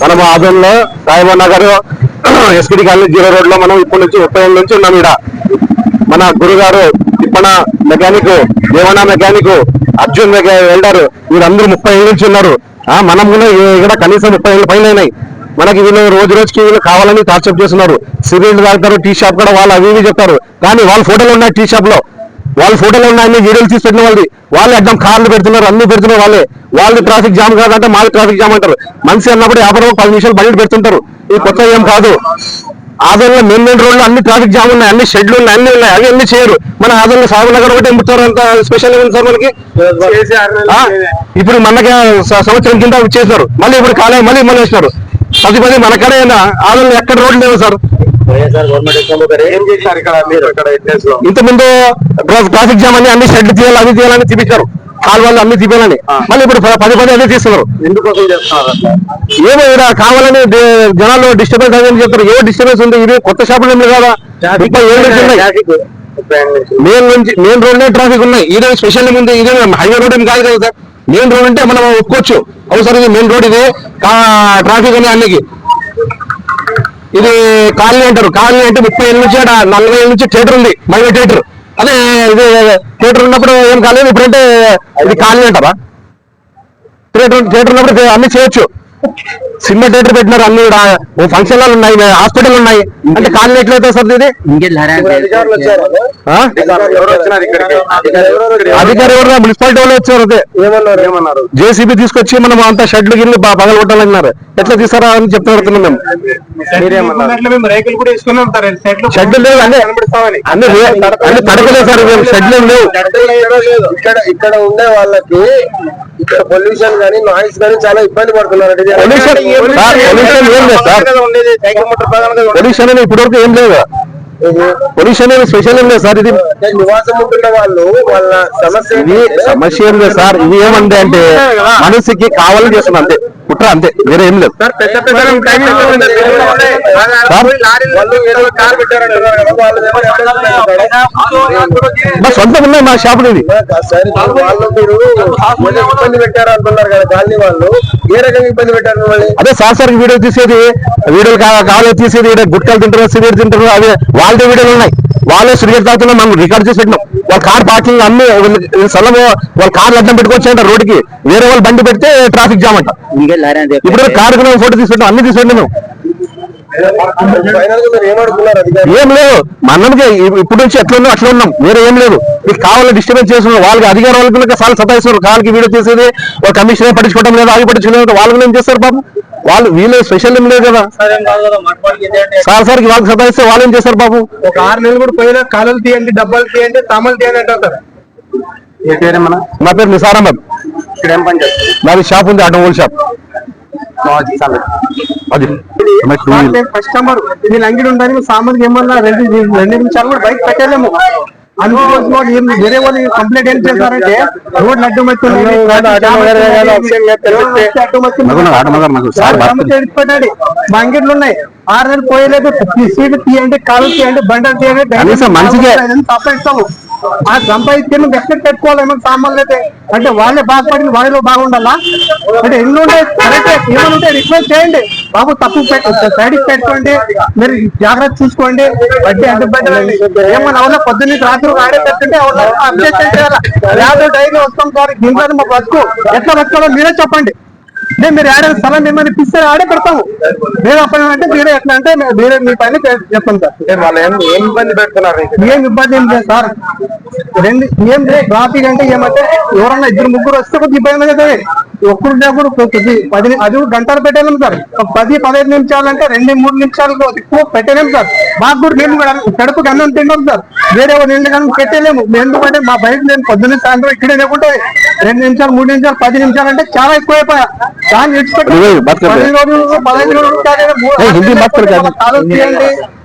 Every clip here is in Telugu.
మనం ఆదంలో సాయిబాబా నగర్ ఎస్కిడి కాలనీ జీరో రోడ్లో మనం ఇప్పటి నుంచి ముప్పై నుంచి ఉన్నాం ఇక్కడ మన గురుగారు తిప్పన మెకానిక్ దేవన మెకానిక్ అర్జున్ మెకా- వెల్డర్ వీళ్ళందరూ ముప్పై ఏళ్ళ నుంచి ఉన్నారు. ఆ మనం కూడా ఇక్కడ కనీసం ముప్పై ఏళ్ళ పైన అయినాయి. మనకి వీళ్ళు రోజు రోజుకి వీళ్ళు కావాలని టార్చప్ చేస్తున్నారు. సిగరెట్ తాగుతారు టీ షాప్ కూడా వాళ్ళు అవి ఇవి చెప్తారు కానీ వాళ్ళ ఫోటోలు ఉన్నాయి టీ షాప్లో వాళ్ళ ఫోటోలు ఉన్నాయి అన్ని వీడియోలు తీసి పెట్టిన వాళ్ళది. వాళ్ళే అడ్డం కార్లు పెడుతున్నారు అన్ని పెడుతున్నారు వాళ్ళే. వాళ్ళు ట్రాఫిక్ జామ్ కాదంటే మాది ట్రాఫిక్ జామ్ అంటారు. మనిషి అన్నప్పుడు వ్యాపారం పది నిమిషాలు బయట పెడుతుంటారు. ఇది కొత్త ఏం కాదు. ఆదంలో మెయిన్ మెయిన్ రోడ్లు అన్ని ట్రాఫిక్ జామ్ ఉన్నాయి అన్ని షెడ్లు ఉన్నాయి అన్ని ఉన్నాయి. అవి అన్ని చేయరు. మన ఆదంలో సాగు నగర్ ఒకటి ఎంపుతారు అంత స్పెషల్ ఏమైంది సార్ మనకి? ఇప్పుడు మనకి సంవత్సరం కింద చేశారు మళ్ళీ ఇప్పుడు కాలే మళ్ళీ మళ్ళీ వేసినారు పది పది మన కడే ఆదంలో ఎక్కడ రోడ్లు లేవు సార్. లో ఇంత ముందు ట్రాఫిక్ జామ్ అని అన్ని షెడ్లు తీయాలి అవి తీయాలని చూపించారు. కాలువలు అన్ని తీయాలని మళ్ళీ ఇప్పుడు పది పది అదే తీస్తున్నారు. ఎందుకోసం చేస్తున్నారు అట్లా? ఏమో ఇక్కడ కావాలని జనాలు డిస్టర్బెన్స్ అని చెప్తారు. ఏ డిస్టర్బెన్స్ ఉంది. ఇది కొత్త షాపులు ఏమి కదా ముప్పై ఏళ్ళ మెయిన్ నుంచి మెయిన్ రోడ్ ట్రాఫిక్ ఉన్నాయి. ఇదే స్పెషల్ ఉంది ఇదే హైవే రోడ్ ఏం కాదు కదా సార్. మెయిన్ రోడ్ అంటే మనం ఒప్పుకోవచ్చు. అవసరం మెయిన్ రోడ్ ఇది. ట్రాఫిక్ అని అన్నికి. ఇది కాలనీ అంటారు. కాలనీ అంటే ముప్పై ఏళ్ళ నుంచి నలభై ఏళ్ళ నుంచి థియేటర్ ఉంది. మళ్ళీ థియేటర్. అదే ఇది థియేటర్ ఉన్నప్పుడు ఏం కాలేదు. ఇప్పుడంటే ఇది కాలనీ అంటారా? థియేటర్ థియేటర్ ఉన్నప్పుడు అన్ని చేయొచ్చు. సినిమా థియేటర్ పెట్టినారు అన్ని ఈడ ఓ ఫంక్షన్ హాల్ ఉన్నాయి హాస్పిటల్ ఉన్నాయి. అంటే కాలనీ ఎట్లయితే సార్ ఇది? అధికారి ఎవరు మున్సిపాలిటీ వాళ్ళు వచ్చారు అదే. ఏమన్నారు? ఏమన్నారు? జేసీబీ తీసుకొచ్చి మనం అంతా షెడ్లు గిల్లు పగల కొట్టాలన్నారు. ఎట్లా తీసారా అని చెప్తున్నారు మేము. కూడా షెడ్లు లేవు అన్ని అన్ని తడకలేదు సార్ మేము షెడ్లు ఏం లేవు. ఇక్కడ ఇక్కడ ఉండే వాళ్ళకి ఇక్కడ పొల్యూషన్ గానీ నాయిస్ గానీ చాలా ఇబ్బంది పడుతున్నారు. పొల్యూషన్ అని ఇప్పటివరకు ఏం లేదు. పొల్యూషన్ ఏమి స్పెషల్ ఏం లేదు సార్ ఇది నివాసం ఉంటున్న వాళ్ళు వాళ్ళ సమస్య సమస్య ఏం లేదు సార్. ఇది ఏమంటే అంటే మనిషికి కావాలని చేస్తున్నా అంతే. కుట్ర అంతే వేరే ఏం లేదు. మా సొంతం ఉన్నాయి మా షాపులు ఇది. ఇబ్బంది పెట్టారు కదా కాలనీ వాళ్ళు. ఏ రకంగా ఇబ్బంది పెట్టారు మళ్ళీ అదే సార్ సార్ వీడియో తీసేది వీడియోలు కా- కావాలి తీసేది ఈడ గుట్కలు తింటారు సిగరెట్ తింటారు అవి వాళ్ళ వీడియోలు ఉన్నాయి. వాళ్ళే సిగరెట్ తాగుతున్నా మనం రికార్డ్ చేసి పెట్టినాం. వాళ్ళ కార్ పార్కింగ్ అన్ని స్థలం వాళ్ళ కార్లు అడ్డం పెట్టుకొచ్చి అంట రోడ్డుకి. వేరే వాళ్ళు బండి పెడితే ట్రాఫిక్ జామ్ అంట. ఇప్పుడు కారు ఫోటో తీసి పెట్టాం అన్ని తీసి పెట్టినాం ఫైనల్గా మీరు ఏమడుతున్నారు అధికారులు? ఏం లేదు మనకి ఇప్పుడు నుంచి ఎట్లా ఉన్నాం అట్లా ఉన్నాం వేరే ఏం లేదు. మీకు కావాలని డిస్టర్బెన్స్ చేస్తున్నారు వాళ్ళకి అధికార వాళ్ళకి చాలా సతాయిస్తున్నారు కాళ్ళకి వీడియో తీసేది ఒక కమిషన్ పట్టించుకోవడం లేదు ఆగి పట్టించుకోవడం వాళ్ళకి ఏం చేస్తారు పాపం? వాళ్ళు వీళ్ళు స్పెషల్ ఏం లేదు కదా. సార్ సార్ వాళ్ళకి సతాయిస్తే వాళ్ళు ఏం చేస్తారు పాపం? ఒక ఆరు నెలలు కూడా పోయినా కాలువలు తీయండి డబ్బాలు తీయండి తమలు తీయండి అంటారు నా పేరు నిసార్ అహ్మద్ ఇక్కడ ఏం పని చేస్తారు? నాది షాప్ ఉంది ఆటోమొబైల్ షాప్. అది కస్టమర్ వీళ్ళ అంగిడి ఉందని సామాన్కి ఏమన్నా రెండు రెండు నిమిషాలు కూడా బయట పెట్టలేము. అందుకోసం ఏం వేరే వాళ్ళు కంప్లైంట్ ఏం చేస్తారంటే అడ్డం మా ఉన్నాయి. ఆరు నెలలు పోయలేదు. తీయండి కాలు తీయండి బండలు తీయండి మనిషికే- సంపాదిస్తాము ఆ సంపాదిస్తే నువ్వు ఎక్కడ పెట్టుకోవాలి ఏమైనా సామాన్లు అయితే. అంటే వాళ్ళే బాగుపడింది వాళ్ళలో బాగుండాలా? అంటే ఎన్ని ఉంటాయి కరెక్ట్ ఏమైనా ఉంటే రిక్వెస్ట్ చేయండి. బాబు తప్పు సైడ్కి పెట్టుకోండి మీరు జాగ్రత్త చూసుకోండి. వడ్డీ ఎంత పెట్టాలండి ఏమన్నా అవునా? పొద్దున్న రాత్రి ఆడే పెట్టుకుంటే అప్డేట్ చేయాలి? యాభై డైలీ వస్తాం సార్. దీంట్లో మా బతుకు. ఎట్లా బతుకోవాలో మీరే చెప్పండి. అంటే మీరు ఆడే స్థలం ఏమైనా ఇప్పిస్తే ఆడే పెడతాము. మీరు అప్పుడు అంటే మీరే ఎట్లా అంటే మీరే మీ పైన చెప్తాం సార్. ఏం ఇబ్బంది పెడుతున్నారు? ఏం ఇబ్బంది ఏం లేదు సార్. రెండు ఏం ట్రాఫిక్ అంటే ఏమంటే ఎవరన్నా ఇద్దరు ముగ్గురు వస్తే కొద్దిగా ఇబ్బంది కదా ఒక్కరు దగ్గర కొద్ది పది అది కూడా గంటలు పెట్టలేము సార్. పది పదహైదు నిమిషాలు అంటే రెండు మూడు నిమిషాలు ఎక్కువ పెట్టలేము సార్. మాకు కూడా మేము కూడా కడుపుకి అన్నం తిన్నాం సార్. వేరే నిండు కానీ పెట్టలేము. ఎందుకంటే మా బయట నేను పొద్దున్న సాయంత్రం ఇక్కడే లేకుంటే రెండు నిమిషాలు మూడు నిమిషాలు పది నిమిషాలు అంటే చాలా దాన్ని విడిచిపెట్టి ఇవే బతకదు. పది రోజులు పదహైదు రోజులు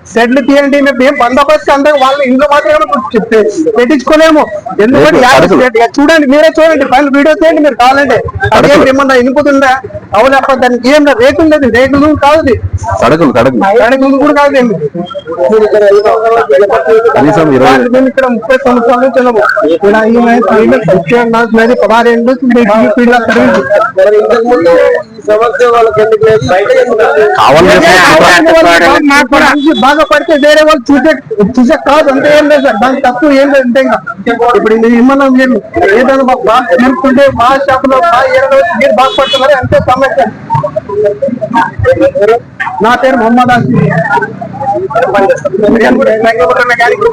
తీయండి సెడ్లు తీయండి మేము ఏం బందోబస్తు అందరూ వాళ్ళ ఇంట్లో మాత్రమే చెప్తే పెట్టించుకోలేము. ఎందుకంటే చూడండి మీరే చూడండి పైన వీడియో చేయండి మీరు కావాలంటే. అదేం. ఏమన్నా ఇనుపుతుందా అవునప్ప దానికి ఏం రేకులు లేదు రేకులు కాదు రేకులు కూడా కాదు మేము ఇక్కడ ముప్పై సంవత్సరాల నుంచి ఉన్నాము. ఇక్కడ ఈమె ఈ ముందు ఈ సమస్య వాళ్ళకి ఎందుకు లేదు? బయట బాగా పడితే వేరే వాళ్ళు చూసే చూసే కాదు అంతే ఏం లేదు సార్ దానికి తప్పు ఏం లేదు అంతే ఇంకా ఇప్పుడు ఇది మీరు ఏదైనా బాగా నేర్పుకుంటే మా షాపులో మా ఏరియాలో మీరు బాగుపడుతున్నారు అంతే సమస్య నా పేరు మొహమ్మద్ ఆసిఫ్ నేను మెకానిక్